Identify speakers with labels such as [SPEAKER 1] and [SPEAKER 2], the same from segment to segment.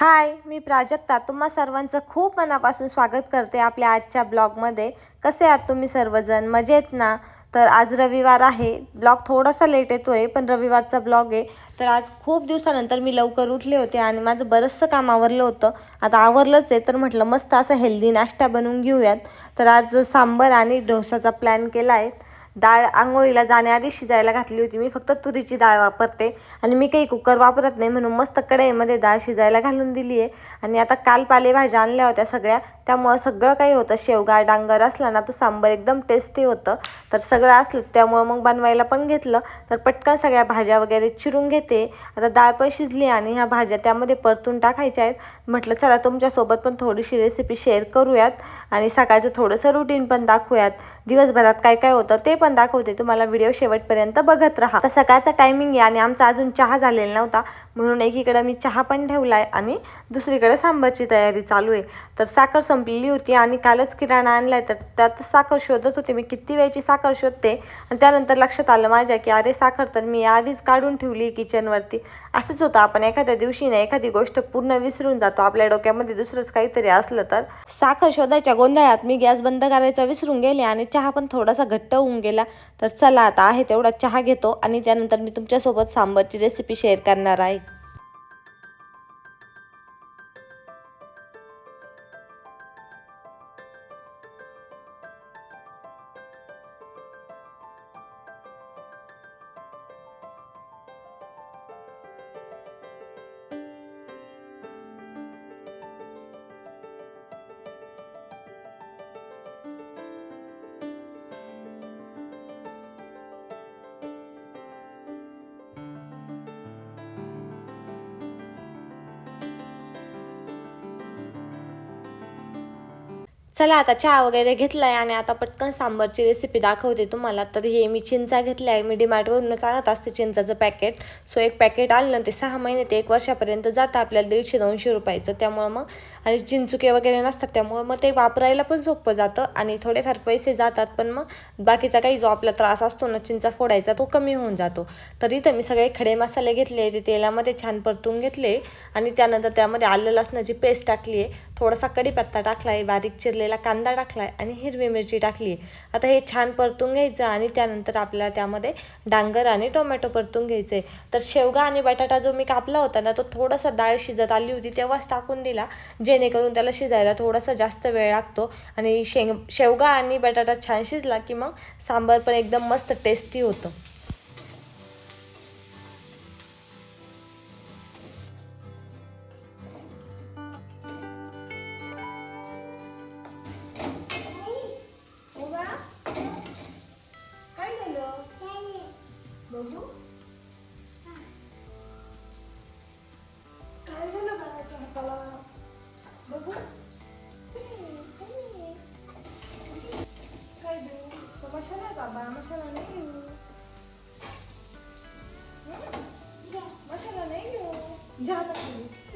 [SPEAKER 1] हाय मी प्राजक्ता. तुम्हा सर्वांचं खूप मनापासून स्वागत करते आपल्या आजच्या ब्लॉगमध्ये. कसे आहात तुम्ही सर्वजण? मजेत ना? तर आज रविवार आहे. ब्लॉग थोडासा लेट येतो आहे पण रविवारचा ब्लॉग आहे. तर आज खूप दिवसानंतर मी लवकर उठले होते आणि माझं बरंचसं काम आवरलं होतं. आता आवरलंच आहे तर म्हटलं मस्त असं हेल्दी नाश्ता बनवून घेऊयात. तर आज सांबर आणि डोसाचा प्लॅन केला आहे. डाळ आंघोळीला जाण्याआधी शिजायला घातली होती. मी फक्त तुरीची डाळ वापरते आणि मी काही कुकर वापरत नाही म्हणून मस्त कढईमध्ये डाळ शिजायला घालून दिली आहे आणि आता काल पालेभाज्या आणल्या होत्या सगळ्या. त्यामुळं सगळं काही होतं. शेवगा डांगर असला ना तर सांबर एकदम टेस्टी होतं. तर सगळं असलं त्यामुळं मग बनवायला पण घेतलं. तर पटकन सगळ्या भाज्या वगैरे चिरून घेते. आता डाळ पण शिजली आणि ह्या भाज्या त्यामध्ये परतून टाकायच्या आहेत. म्हटलं चला तुमच्यासोबत पण थोडीशी रेसिपी शेअर करूयात आणि सकाळचं थोडंसं रुटीन पण दाखवूयात. दिवसभरात काय काय होतं ते पण पण दाखवते. तुम्हाला व्हिडिओ शेवटपर्यंत बघत राहा. तर सकाळचा टायमिंग आहे आणि आमचा अजून चहा झालेला नव्हता. म्हणून एकीकडे मी चहा पण ठेवला आहे आणि दुसरीकडे सांबारची तयारी चालू आहे. तर साखर संपलेली होती आणि कालच किराणा आणलाय. तर त्यात साखर शोधत होते. मी किती वेळची साखर शोधते? आणि त्यानंतर लक्षात आलं माझ्या की अरे साखर तर मी आधीच काढून ठेवली किचनवरती असंच होतं. आपण एखाद्या दिवशी ना एखादी गोष्ट पूर्ण विसरून जातो. आपल्या डोक्यामध्ये दुसरंच काहीतरी असलं तर. साखर शोधायच्या गोंधळात मी गॅस बंद करायचा विसरून गेले आणि चहा पण थोडासा घट्ट होऊन गेला. तर चला आता आहे तेवढा चहा घेतो आणि त्यानंतर मी तुमच्यासोबत सांबरची रेसिपी शेअर करणार आहे. चला आता चहा वगैरे घेतलाय आणि आता पटकन सांबरची रेसिपी दाखवते तुम्हाला. तर हे मी चिंचा घेतला आहे. मी डिमार्टवरूनच आणत असते चिंचाचं पॅकेट सो एक पॅकेट आणलं ना ते सहा महिने ते एक वर्षापर्यंत जातं आपल्याला दीडशे दोनशे रुपयाचं. त्यामुळं मग आणि चिंचुके वगैरे नसतात. त्यामुळं मग ते वापरायला पण सोपं जातं आणि थोडेफार पैसे जातात. पण मग बाकीचा काही जो आपला त्रास असतो ना चिंचा फोडायचा तो कमी होऊन जातो. तर इथं मी सगळे खडे मसाले घेतले ते तेलामध्ये छान परतून घेतले. आणि त्यानंतर त्यामध्ये आलं लसणाची पेस्ट टाकली आहे. थोडासा कढीपत्ता टाकला आहे. बारीक चिरलेला कांदा टाकला आहे आणि हिरवी मिरची टाकली. आहे आता हे छान परतून घ्यायचं आणि त्यानंतर आपल्याला त्यामध्ये डांगर आणि टोमॅटो परतून घ्यायचं आहे तर शेवगा आणि बटाटा जो मी कापला होता ना तो थोडासा डाळ शिजत आली होती तेव्हाच टाकून दिला. जेणेकरून त्याला शिजायला थोडासा जास्त वेळ लागतो आणि शेंग शेवगा आणि बटाटा छान शिजला की मग सांबार पण एकदम मस्त टेस्टी होतं.
[SPEAKER 2] घेऊ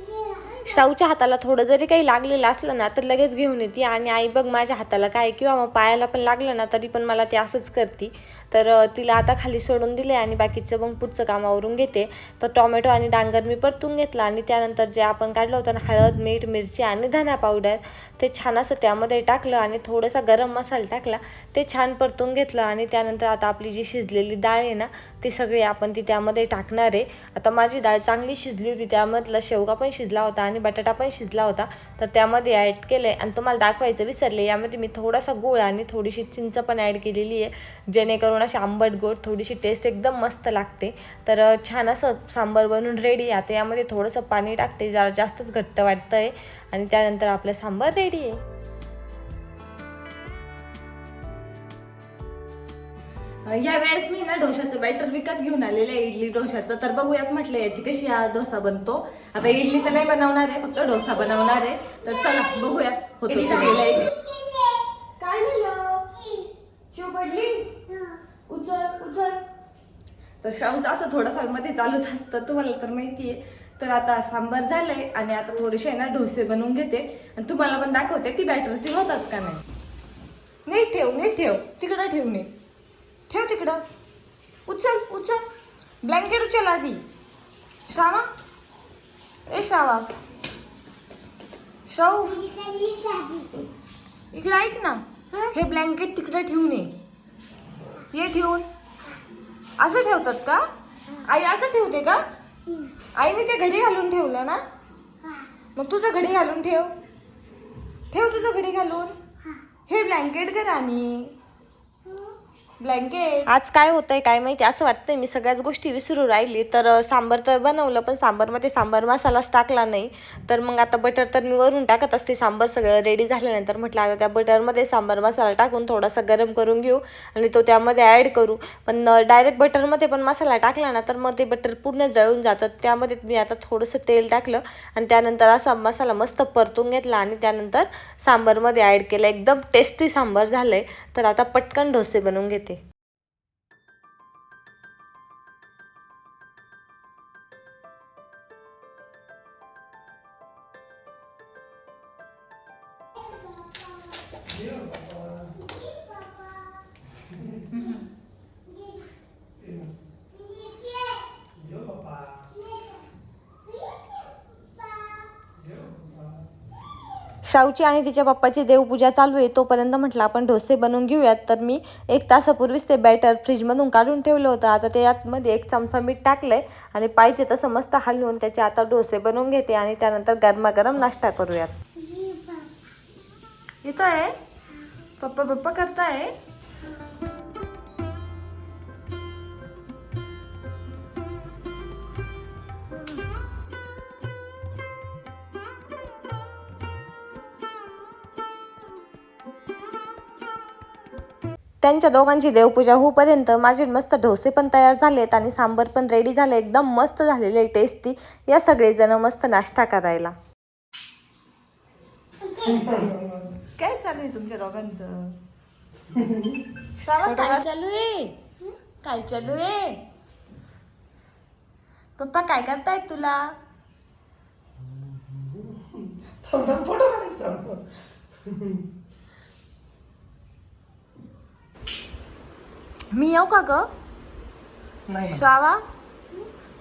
[SPEAKER 2] शाहूच्या
[SPEAKER 1] शाऊच्या हाताला थोडं जरी काही लागलेलं असलं ना तर लगेच घेऊन येते. आणि आई बघ माझ्या हाताला काय किंवा मग पायाला पण लागलं ना तरी पण मला ते असंच करते. तर तिला आता खाली सोडून दिले आणि बाकीचं मग पुढचं कामावरून घेते. तर टोमॅटो आणि डांगर मी परतून घेतला आणि त्यानंतर जे आपण काढलं होतं ना हळद मीठ मिरची आणि धना पावडर ते छान असं त्यामध्ये टाकलं आणि थोडासा गरम मसाला टाकला ते छान परतून घेतलं आणि त्यानंतर आता आपली जी शिजलेली डाळ आहे ना ती सगळी आपण ती त्यामध्ये टाकणार आहे. आता माझी डाळ चांगली शिजली होती त्यामधला शेवगा पण शिजला होता आणि बटाटा पण शिजला होता. तर त्यामध्ये ॲड केलं आहे आणि तुम्हाला दाखवायचं विसरले. यामध्ये मी थोडासा गूळ आणि थोडीशी चिंच पण ॲड केलेली आहे. जेणेकरून अशी आंबट गोड थोडीशी टेस्ट एकदम मस्त लागते. तर छान असं सांबार बनून रेडी आता यामध्ये थोडंसं पाणी टाकते. जरा जास्तच घट्ट वाटतं आहे आणि त्यानंतर आपलं सांबार रेडी आहे.
[SPEAKER 3] या वेळेस मी ना डोशाचं बॅटर विकत घेऊन आलेलं आहे इडली डोशाचं. तर बघूयात म्हटलं याची कशी हा डोसा बनतो. आता इडली तर नाही बनवणार आहे फक्त डोसा बनवणार आहे. तर चला बघूया होतो का.
[SPEAKER 2] काय झालं? चिव पडली? उचल उचल.
[SPEAKER 3] तर शाहूचं असं थोडंफारमध्ये चालूच असतं तुम्हाला तर माहिती आहे. तर आता सांबार झालंय आणि आता थोडेसे ना डोसे बनवून घेते. आणि तुम्हाला पण दाखवते की बॅटरचे होतात का नाही?
[SPEAKER 2] नीट ठेव नीट ठेव. तिकडं ठेव नीट. ठेव तिकडं. उचल उचल. ब्लँकेट उचल आधी. श्रावा? ए श्रावा. शाहू. इकडे ऐक ना. हे? ब्लँकेट तिकडे ठेवून ये. ये ठेवून. असं ठेवतात का? आई असं ठेवते का? आईने ते घडी घालून ठेवलं ना? मग तुझं घडी घालून ठेव. ठेव तुझं घडी घालून. हे. ब्लँकेट आणि ब्लँकेट.
[SPEAKER 1] आज काय होतंय काय माहिती असं वाटतंय मी सगळ्याच गोष्टी विसरू राहिली. तर सांबर तर बनवलं पण सांबरमध्ये सांबर मसालाच टाकला नाही. तर मग आता बटर तर मी वरून टाकत असते सांबर सगळं रेडी झाल्यानंतर म्हटलं आता त्या बटरमध्ये सांबर मसाला टाकून थोडासा गरम करून घेऊ आणि तो त्यामध्ये ॲड करू. पण डायरेक्ट बटरमध्ये पण मसाला टाकला ना तर मग ते बटर पूर्ण जळून जातात त्यामध्ये मी आता थोडंसं तेल टाकलं आणि त्यानंतर असा मसाला मस्त परतून घेतला आणि त्यानंतर सांबरमध्ये ॲड केलं. एकदम टेस्टी सांबर झालं आहे तर आता पटकन डोसे बनवून घेते. शाऊची आणि तिच्या पप्पाची देवपूजा चालू आहे. तोपर्यंत म्हटलं आपण डोसे बनवून घेऊयात. तर मी एक तासापूर्वीच ते बॅटर फ्रीजमधून काढून ठेवलं होतं. आता ते यातमध्ये एक चमचा मीठ टाकलं आहे आणि पाहिजे तसं मस्त हलवून त्याचे आता डोसे बनवून घेते आणि त्यानंतर गरमागरम नाश्ता करूयात.
[SPEAKER 2] येतो आहे पप्पा पप्पा करताय?
[SPEAKER 1] त्यांच्या दोघांची देवपूजा होईपर्यंत माझे मस्त डोसे पण तयार झालेत आणि सांबर पण रेडी झाले एकदम मस्त झालेले टेस्टी या सगळेजण मस्त नाश्ता करायला.
[SPEAKER 2] काय चालू आहे तुमच्या दोघांचं? श्रावण काय चालू आहे? काय चालू आहे? पप्पा काय करतायत तुला? मी येऊ का ग? श्रावा?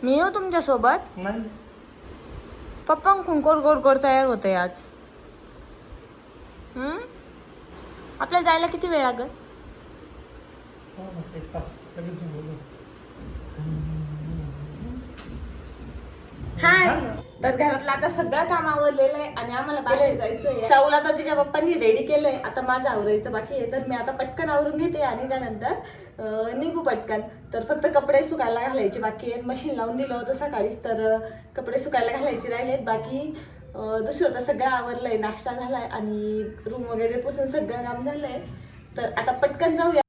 [SPEAKER 2] मी येऊ तुमच्यासोबत
[SPEAKER 4] नाही.
[SPEAKER 2] पप्पा गोड गोड गोड तयार होते आज. हम्म? आपल्याला जायला किती वेळ लागल?
[SPEAKER 4] एक तास लगेच बोलू
[SPEAKER 3] तर घरातलं आता सगळं काम आवरलेलं आहे आणि आम्हाला बाहेर जायचंय. शाहूला तर तिच्या पप्पांनी रेडी केलंय. आता माझं आवरायचं बाकी आहे. तर मी आता पटकन आवरून घेते आणि त्यानंतर निघू पटकन. तर फक्त कपडे सुकायला घालायचे बाकी आहेत. मशीन लावून दिलं होतं सकाळीच तर कपडे सुकायला घालायचे राहिलेत. बाकी दुसरं तर सगळं आवरलंय. नाश्ता झालाय आणि रूम वगैरे पुसून सगळं काम झालंय. तर आता पटकन जाऊया.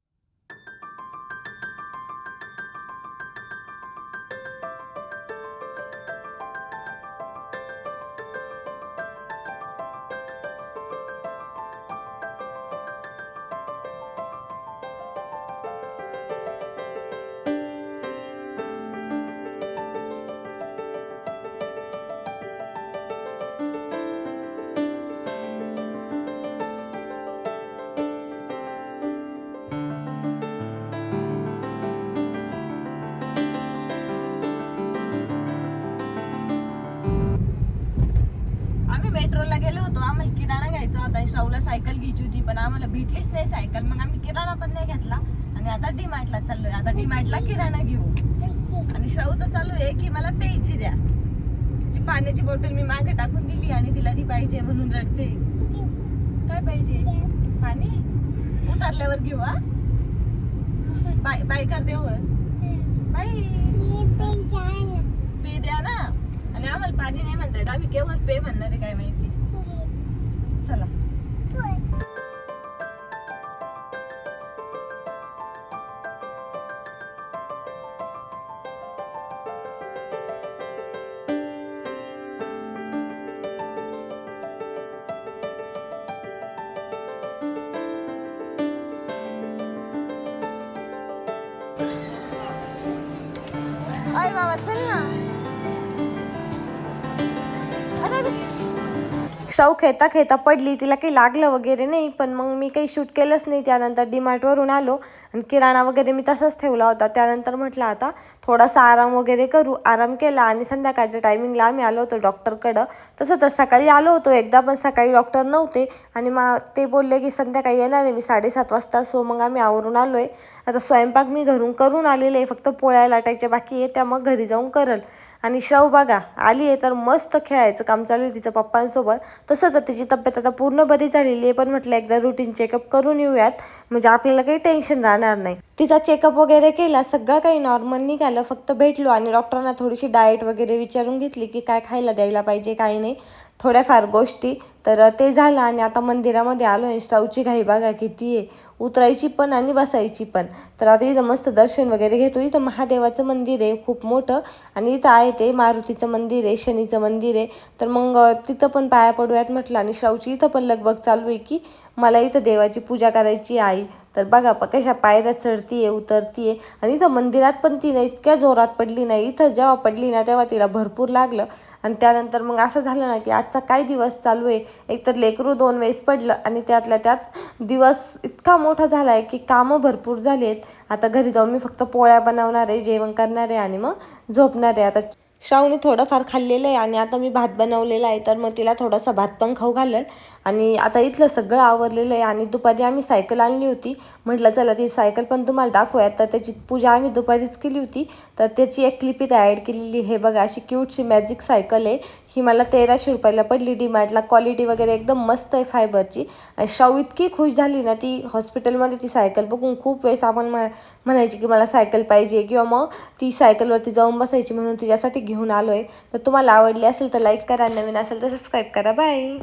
[SPEAKER 3] मेट्रोला गेलो होतो. आम्हाला किराणा घ्यायचा होता. श्रावला सायकल घ्यायची होती पण आम्हाला भेटलीच नाही सायकल मग आम्ही किराणा पण नाही घेतला. आणि आता डीमार्टला चाललोय. आता डीमार्टला किराणा घेऊ. आणि श्राऊ तर चालू आहे की मला प्यायची द्या. तिची पाण्याची बॉटल मी मागे टाकून दिली आणि तिला ती पाहिजे म्हणून रडते. काय पाहिजे? पाणी? उतरल्यावर घेऊ हा? बाय बाय करते बाय पे द्या ना आणि आम्हाला पाणी नाही म्हणतायत. आम्ही केवळ पे म्हणणार आहे काय माहिती? चला.
[SPEAKER 2] बाबा चल ना.
[SPEAKER 1] शाऊ खेळता खेळता पडली तिला काही लागलं वगैरे नाही पण मग मी काही शूट केलंच नाही. त्यानंतर डीमार्टवरून आलो आणि किराणा वगैरे मी तसाच ठेवला होता. त्यानंतर म्हटलं आता थोडासा आराम वगैरे करू. आराम केला आणि संध्याकाळच्या टायमिंगला आम्ही आलो होतो डॉक्टरकडं. तसं तर सकाळी आलो होतो एकदा पण सकाळी डॉक्टर नव्हते आणि मा ते बोलले की संध्याकाळी येणार आहे मी साडेसात वाजता सो मग आम्ही आवरून आलो आहे आता स्वयंपाक मी घरून करून आलेले आहे फक्त पोळ्या लाटायचे बाकी आहे त्या मग घरी जाऊन करल. आणि श्रव बघा आली आहे तर मस्त खेळायचं काम चालू आहे तिच्या पप्पांसोबत. तसं तर तिची तब्येत आता पूर्ण बरी झालेली आहे पण म्हटलं एकदा रुटीन चेकअप करून येऊयात. म्हणजे आपल्याला काही टेन्शन राहणार नाही. तिचा चेकअप वगैरे केला सगळं काही नॉर्मल निघालं. फक्त भेटलो आणि डॉक्टरांना थोडीशी डाएट वगैरे विचारून घेतली की काय खायला द्यायला पाहिजे काय नाही. थोड्याफार गोष्टी. तर ते झालं आणि आता मंदिरामध्ये आलो आहे श्राऊची घाई बघा किती आहे. उतरायची पण आणि बसायची पण. तर आता इथं मस्त दर्शन वगैरे घेतो. इथं महादेवाचं मंदिर आहे खूप मोठं. आणि इथं आहे ते मारुतीचं मंदिर आहे शनीचं मंदिर आहे. तर मग तिथं पण पाया पडूयात म्हटलं आणि श्रावची इथं पण लगबग चालू आहे की मला इथं देवाची पूजा करायची आई तर बघा प कशा पायऱ्या चढते आहे उतरती आहे आणि इथं मंदिरात पण ती इतक्या जोरात पडली नाही. इथं जेव्हा पडली ना तेव्हा तिला भरपूर लागलं. आणि त्यानंतर मग असं झालं ना की आजचा काय दिवस चालू आहे? एकतर लेकरू दोन वेळेस पडलं आणि त्यातल्या त्यात दिवस इतका मोठा झाला आहे की कामं भरपूर झाली आहेत. आता घरी जाऊन मी फक्त पोळ्या बनवणार आहे जेवण करणार आहे आणि मग झोपणार आहे. आता श्रावणी थोडंफार खाल्लेलं आहे आणि आता मी भात बनवलेला आहे तर मग तिला थोडासा भात पण खाऊ घालेल. आणि आता इथलं सगळं आवरलेलं आहे आणि दुपारी आम्ही सायकल आणली होती. म्हटलं चला ती सायकल पण तुम्हाला दाखवूयात. तर त्याची पूजा आम्ही दुपारीच केली होती. तर त्याची एक क्लिप इथे ॲड केलेली हे बघा अशी क्यूटशी मॅजिक सायकल आहे. ही मला तेराशे रुपयाला पडली डीमार्टला क्वालिटी वगैरे एकदम मस्त आहे फायबरची आणि शाऊ इतकी खुश झाली ना ती हॉस्पिटलमध्ये ती सायकल बघून खूप वेळेस आपण म्ह म्हणायची की मला सायकल पाहिजे. किंवा मग ती सायकलवरती जाऊन बसायची म्हणून तिच्यासाठी घेऊन आलो आहे तर तुम्हाला आवडली असेल तर लाईक करा नवीन असेल तर सबस्क्राईब करा. बाय